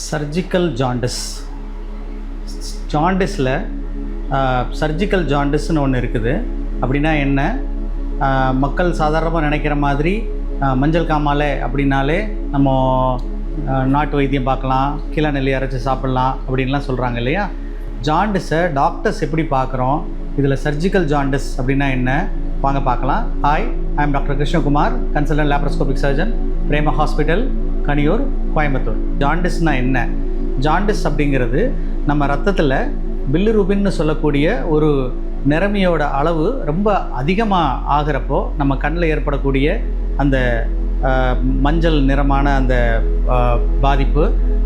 Surgical jaundice ஜாண்டிஸில் surgical ஜாண்டிஸ்னு ஒன்று இருக்குது. அப்படின்னா என்ன? மக்கள் சாதாரணமாக நினைக்கிற மாதிரி மஞ்சள் காமாலை அப்படின்னாலே நம்ம நாட்டு வைத்தியம் பார்க்கலாம் கீழே நெல்லி அரைச்சி சாப்பிட்லாம் அப்படின்லாம் சொல்கிறாங்க இல்லையா? ஜாண்டிஸை டாக்டர்ஸ் எப்படி பார்க்குறோம்? இதில் சர்ஜிக்கல் ஜாண்டிஸ் அப்படின்னா என்ன? வாங்க பார்க்கலாம். Hi I am doctor Krishnakumar consultant laparoscopic surgeon Prema hospital Kaniyur Coimbatore. ஜாண்டிஸ்னால் என்ன? ஜாண்டிஸ் அப்படிங்கிறது நம்ம ரத்தத்தில் பில்லிரூபின்னு சொல்லக்கூடிய ஒரு நிறமையோட அளவு ரொம்ப அதிகமாக ஆகிறப்போ நம்ம கண்ணில் ஏற்படக்கூடிய அந்த மஞ்சள் நிறமான அந்த பாதிப்பு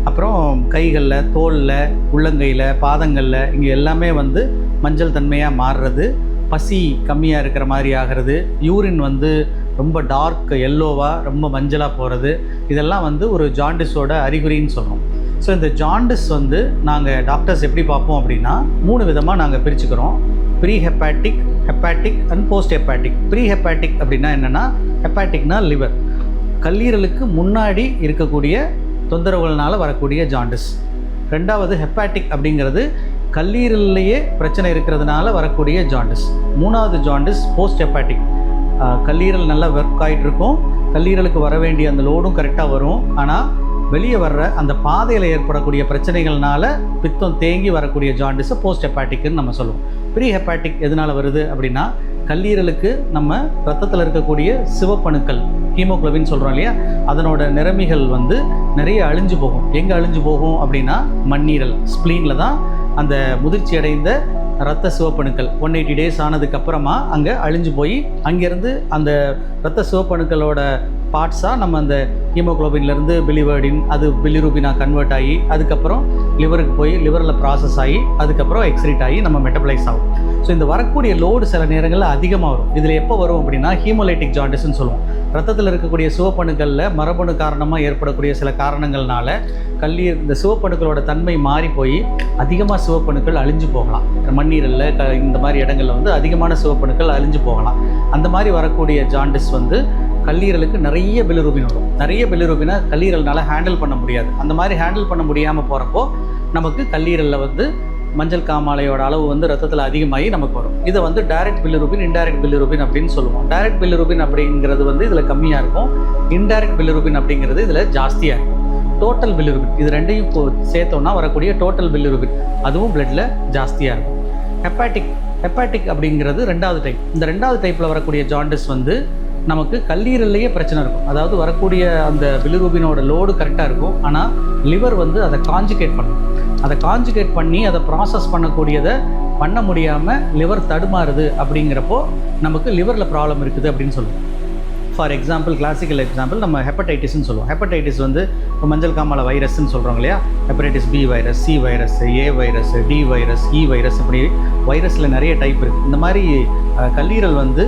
அப்புறம் கைகளில் தோலில் உள்ளங்கையில் பாதங்களில் இங்கே எல்லாமே வந்து மஞ்சள் தன்மையாக மாறுறது. பசி கம்மியாக இருக்கிற மாதிரி ஆகிறது. யூரின் வந்து ரொம்ப டார்க் எல்லோவாக ரொம்ப மஞ்சளாக போகிறது இதெல்லாம் வந்து ஒரு ஜாண்டிஸோட அறிகுறின்னு சொல்கிறோம் ஸோ இந்த ஜாண்டிஸ் வந்து நாங்கள் டாக்டர்ஸ் எப்படி பார்ப்போம் அப்படின்னா மூணு விதமாக நாங்கள் பிரிச்சுக்கிறோம். Pre hepatic hepatic and post hepatic pre hepatic அப்படின்னா என்னென்னா ஹெப்பாட்டிக்னா லிவர் கல்லீரலுக்கு முன்னாடி இருக்கக்கூடிய தொந்தரவுகளினால் வரக்கூடிய ஜாண்டிஸ் ரெண்டாவது ஹெப்பாட்டிக் அப்படிங்கிறது கல்லீரல்லையே பிரச்சனை இருக்கிறதுனால வரக்கூடிய ஜாண்டிஸ் மூணாவது ஜாண்டிஸ் போஸ்ட் ஹெப்பாட்டிக் கல்லீரல் நல்லா ஒர்க் ஆகிட்டு இருக்கும் கல்லீரலுக்கு வர வேண்டிய அந்த லோடும் கரெக்டாக வரும். ஆனால் வெளியே வர்ற அந்த பாதையில் ஏற்படக்கூடிய பிரச்சனைகள்னால பித்தம் தேங்கி வரக்கூடிய ஜாண்டிஸை போஸ்ட் ஹெப்பாட்டிக்னு நம்ம சொல்லுவோம். ப்ரீ ஹெப்பாட்டிக் எதனால் வருது அப்படின்னா கல்லீரலுக்கு நம்ம ரத்தத்தில் இருக்கக்கூடிய சிவப்பணுக்கள் ஹீமோகுளோபின் சொல்கிறோம் இல்லையா? அதனோட நிறமிகள் வந்து நிறைய அழிஞ்சு போகும். எங்கே அழிஞ்சு போகும் அப்படின்னா மண்ணீரல் ஸ்ப்ளீனில் தான் அந்த முதிர்ச்சி அடைந்த ரத்த சிவப்பணுக்கள். ஒன் எயிட்டி டேஸ் ஆனதுக்கு அப்புறமா அங்கே அழிஞ்சு போய் அங்கேருந்து அந்த ரத்த சிவப்பணுக்களோட பார்ட்ஸாக நம்ம அந்த ஹீமோகுளோபின்லேருந்து பிலிவர்டின் அது பிலிரூபினாக கன்வெர்ட் ஆகி அதுக்கப்புறம் லிவருக்கு போய் லிவரில் ப்ராசஸ் ஆகி அதுக்கப்புறம் எக்ஸ்ரீட் ஆகி நம்ம மெட்டபலைஸ் ஆகும். ஸோ இந்த வரக்கூடிய லோடு சில நேரங்களில் அதிகமாக வரும். இதில் எப்போ வரும் அப்படின்னா ஹீமோலைட்டிக் ஜாண்டிஸ்ன்னு சொல்லுவோம். ரத்தத்தில் இருக்கக்கூடிய சிவப்பணுக்களில் மரபணு காரணமாக ஏற்படக்கூடிய சில காரணங்கள்னால கல்லீர் இந்த சிவப்பணுக்களோட தன்மை மாறி போய் அதிகமாக சிவப்பணுக்கள் அழிஞ்சு போகலாம். மண்ணீரலில் க இந்த மாதிரி இடங்களில் வந்து அதிகமான சிவப்பணுக்கள் அழிஞ்சு போகலாம். அந்த மாதிரி வரக்கூடிய ஜாண்டிஸ் வந்து கல்லீரலுக்கு நிறைய பிலிரூபின் வரும். நிறைய பிலிரூபினை கல்லீரல்னால ஹேண்டில் பண்ண முடியாது. அந்த மாதிரி ஹேண்டில் பண்ண முடியாமல் போகிறப்போ நமக்கு கல்லீரலில் வந்து மஞ்சள் காமாலையோட அளவு வந்து ரத்தத்தில் அதிகமாகி நமக்கு வரும். இதை வந்து டைரக்ட் பில்லிரூபின் இன்டைரக்ட் பில்லிரூபின் அப்படின்னு சொல்லுவோம். டைரக்ட் பில்லிரூபின் அப்படிங்கிறது வந்து இதில் கம்மியாக இருக்கும். இன்டைரக்ட் பில்லிரூபின் அப்படிங்கிறது இதில் ஜாஸ்தியாக இருக்கும். டோட்டல் பில்லிரூபின் இது ரெண்டையும் இப்போ சேர்த்தோன்னா வரக்கூடிய டோட்டல் பில்லிரூபின் அதுவும் பிளட்டில் ஜாஸ்தியாக இருக்கும். ஹெப்பாட்டிக் ஹெப்பாட்டிக் அப்படிங்கிறது ரெண்டாவது டைப் இந்த ரெண்டாவது டைப்பில் வரக்கூடிய ஜாண்டிஸ் வந்து நமக்கு கல்லீரல்லையே பிரச்சனை இருக்கும். அதாவது வரக்கூடிய அந்த பிலிரூபினோட லோடு கரெக்டாக இருக்கும். ஆனால் லிவர் வந்து அதை காஞ்சுகேட் பண்ணும் அதை காஞ்சுகேட் பண்ணி அதை ப்ராசஸ் பண்ணக்கூடியதை பண்ண முடியாமல் லிவர் தடுமாறுது அப்படிங்கிறப்போ நமக்கு லிவரில் ப்ராப்ளம் இருக்குது அப்படின்னு சொல்லுவோம். ஃபார் எக்ஸாம்பிள் கிளாசிக்கல் எக்ஸாம்பிள் நம்ம ஹெப்படைட்டிஸ்னு சொல்லுவோம். ஹெப்படைட்டிஸ் வந்து இப்போ மஞ்சள் காமால வைரஸ்ன்னு சொல்கிறோம் இல்லையா? Hepatitis B virus C virus A virus D virus E virus இப்படி வைரஸில் நிறைய டைப் இருக்குது இந்த மாதிரி கல்லீரல் வந்து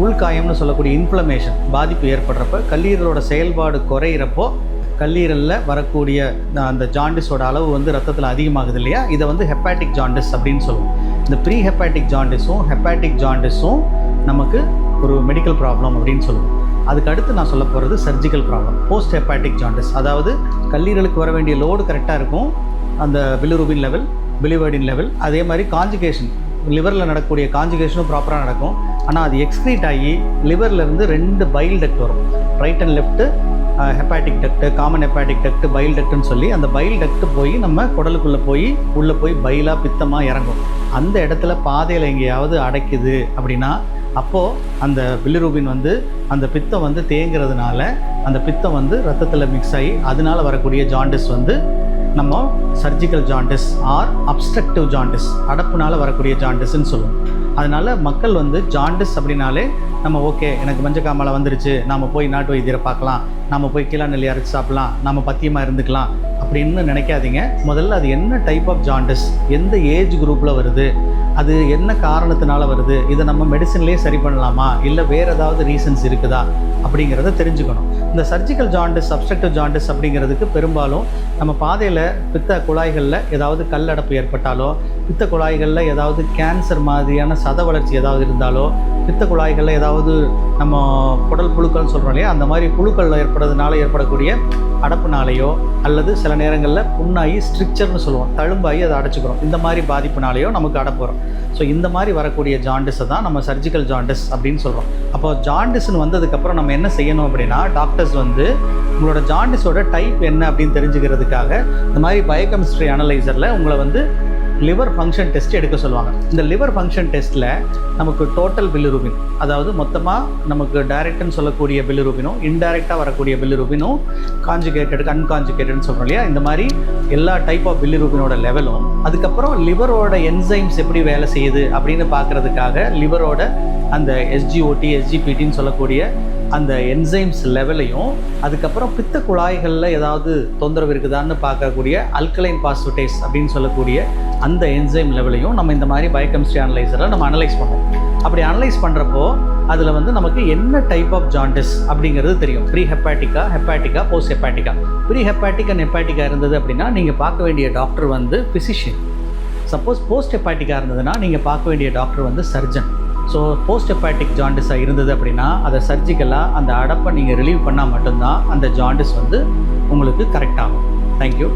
உள்காயம்னு சொல்லக்கூடிய இன்ஃப்ளமேஷன் பாதிப்பு ஏற்படுறப்ப கல்லீரலோட செயல்பாடு குறையிறப்போ கல்லீரலில் வரக்கூடிய அந்த- ஜாண்டிஸோட அளவு வந்து ரத்தத்தில் அதிகமாகுது இல்லையா? இதை வந்து ஹெப்பாட்டிக் ஜாண்டிஸ் அப்படின்னு சொல்லுவோம். இந்த ப்ரீ ஹெப்பாட்டிக் ஜாண்டிஸும் ஹெப்பாட்டிக் ஜாண்டிஸும் நமக்கு ஒரு மெடிக்கல் ப்ராப்ளம் அப்படின்னு சொல்லுவோம். அதுக்கு அடுத்து நான் சொல்ல போகிறது surgical problem post hepatic jaundice அதாவது கல்லீரலுக்கு வர வேண்டிய லோடு கரெக்டாக இருக்கும். அந்த பிலிரூபின் லெவல் பிலிவர்டின் லெவல் அதே மாதிரி காஞ்சுகேஷன் லிவரில் நடக்கக்கூடிய காஞ்சுகேஷனும் ப்ராப்பராக நடக்கும். ஆனால் அது எக்ஸ்க்ரீட் ஆகி லிவர்லேருந்து ரெண்டு பைல் டக்ட் வரும். Right and left hepatic duct common hepatic duct bile டக்ட்னு சொல்லி அந்த பைல் டக்ட் போய் நம்ம குடலுக்குள்ளே போய் உள்ளே போய் பைலாக பித்தமாக இறங்கும். அந்த இடத்துல பாதையில் எங்கேயாவது அடைக்குது அப்படின்னா அப்போது அந்த பிலிரூபின் வந்து அந்த பித்தம் வந்து தேங்கிறதுனால அந்த பித்தம் வந்து ரத்தத்தில் மிக்ஸ் ஆகி அதனால வரக்கூடிய ஜாண்டிஸ் வந்து நம்ம surgical jaundice or obstructive jaundice அடப்புனால் வரக்கூடிய ஜாண்டிஸ்ன்னு சொல்லுவோம். அதனால் மக்கள் வந்து ஜாண்டிஸ் அப்படின்னாலே நம்ம ஓகே எனக்கு மஞ்சள் காமாலை வந்துருச்சு நாம் போய் நாட்டு வைத்தியரை பார்க்கலாம் நாம் போய் கீழா நெல்லி அரைச்சி சாப்பிட்லாம் நம்ம பத்தியமாக இருந்துக்கலாம் அப்படின்னு நினைக்காதீங்க. முதல்ல அது என்ன டைப் ஆஃப் ஜாண்டிஸ் எந்த ஏஜ் குரூப்பில் வருது அது என்ன காரணத்தினால வருது? இதை நம்ம மெடிசன்லேயே சரி பண்ணலாமா? இல்லை வேறு ஏதாவது ரீசன்ஸ் இருக்குதா? அப்படிங்கிறத தெரிஞ்சுக்கணும். இந்த சர்ஜிக்கல் ஜாண்டிஸ் சப்ஸ்ட்ரக்டிவ் ஜாண்டிஸ் அப்படிங்கிறதுக்கு பெரும்பாலும் நம்ம பாதையில் பித்த குழாய்களில் ஏதாவது கல்லடப்பு ஏற்பட்டாலோ பித்த குழாய்களில் ஏதாவது கேன்சர் மாதிரியான சத வளர்ச்சி ஏதாவது இருந்தாலோ பித்த குழாய்களில் ஏதாவது நம்ம குடல் புழுக்கள்னு சொல்கிறோம் இல்லையா? அந்த மாதிரி புழுக்கள் ஏற்படுறதுனால ஏற்படக்கூடிய அடப்புனாலேயோ அல்லது சில நேரங்களில் புண்ணாகி ஸ்ட்ரிக்சர்னு சொல்லுவோம். தழும்பாகி அதை அடைச்சிக்கிறோம். இந்த மாதிரி பாதிப்புனாலேயோ நமக்கு அடப்பு வரும். ஸோ இந்த மாதிரி வரக்கூடிய ஜாண்டிஸை தான் நம்ம சர்ஜிக்கல் ஜாண்டிஸ் அப்படின்னு சொல்கிறோம் அப்போ ஜாண்டிஸ்னு வந்ததுக்கப்புறம் நம்ம என்ன செய்யணும் அப்படின்னா டாக்டர்ஸ் வந்து உங்களோட ஜாண்டிஸோட டைப் என்ன அப்படின்னு தெரிஞ்சுக்கிறதுக்காக இந்த மாதிரி பயோகெமிஸ்ட்ரி அனலைசரில் உங்களை வந்து லிவர் ஃபங்க்ஷன் டெஸ்ட் எடுக்க சொல்லுவாங்க. இந்த லிவர் ஃபங்க்ஷன் டெஸ்ட்டில் நமக்கு டோட்டல் பில்லுரூபின் அதாவது மொத்தமாக நமக்கு டைரக்ட்னு சொல்லக்கூடிய பில்லுரூபினும் இன்டைரக்டாக வரக்கூடிய பில்லுரூபினும் காஞ்சுகேட்டட் அன்காஞ்சுகேட்டட்னு சொல்கிறோம் இல்லையா? இந்த மாதிரி எல்லா டைப் ஆஃப் பில்லுரூபினோட லெவலும் அதுக்கப்புறம் லிவரோட என்சைம்ஸ் எப்படி வேலை செய்யுது அப்படின்னு பார்க்குறதுக்காக லிவரோட அந்த எஸ்ஜிஓடி எஸ்ஜிபிடின்னு சொல்லக்கூடிய அந்த என்சைம்ஸ் லெவலையும் அதுக்கப்புறம் பித்த குழாய்களில் ஏதாவது தொந்தரவு இருக்குதான்னு பார்க்கக்கூடிய அல்கலைன் பாஸ்போட்டேஸ் அப்படின்னு சொல்லக்கூடிய அந்த என்சைம் லெவலையும் நம்ம இந்த மாதிரி பயோகெமிஸ்ட்ரி அனலைசரில் நம்ம அனலைஸ் பண்ணுவோம். அப்படி அனலைஸ் பண்ணுறப்போ அதில் வந்து நமக்கு என்ன டைப் ஆஃப் ஜாண்டிஸ் அப்படிங்கிறது தெரியும். ப்ரீ ஹெப்பாட்டிக்கா ஹெப்பாட்டிக்கா போஸ்ட் ஹெப்பாட்டிக்கா ப்ரீ ஹெப்பாட்டிக் அண்ட் ஹெப்பாட்டிக்கா இருந்தது அப்படின்னா நீங்கள் பார்க்க வேண்டிய டாக்டர் வந்து ஃபிசிஷியன் சப்போஸ் போஸ்ட் ஹெப்பாட்டிக்காக இருந்ததுன்னா நீங்கள் பார்க்க வேண்டிய டாக்டர் வந்து சர்ஜன் ஸோ போஸ்ட் ஹெப்பாட்டிக் ஜாண்டிஸாக இருந்தது அப்படின்னா அதை சர்ஜிக்கலாக அந்த அடப்பை நீங்கள் ரிலீவ் பண்ணால் மட்டும்தான் அந்த ஜாண்டிஸ் வந்து உங்களுக்கு கரெக்ட் ஆகும். தேங்க்யூ